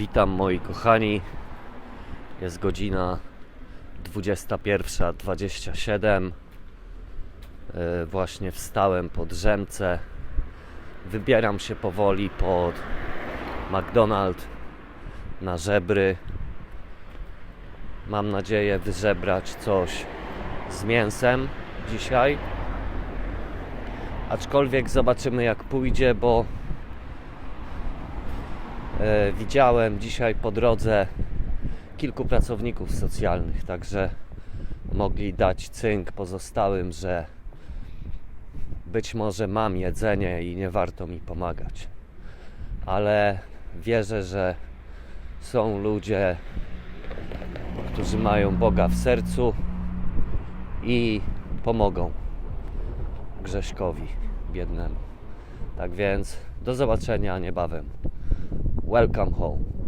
Witam moi kochani. Jest godzina 21.27. Yy, Właśnie wstałem po drzemce. Wybieram się powoli pod McDonald's na żebry. Mam nadzieję wyżebrać coś z mięsem dzisiaj. Aczkolwiek zobaczymy jak pójdzie, bo E, widziałem dzisiaj po drodze kilku pracowników socjalnych, także mogli dać cynk pozostałym, że być może mam jedzenie i nie warto mi pomagać. Ale wierzę, że są ludzie, którzy mają Boga w sercu i pomogą Grześkowi biednemu. Tak więc do zobaczenia niebawem. Welcome home.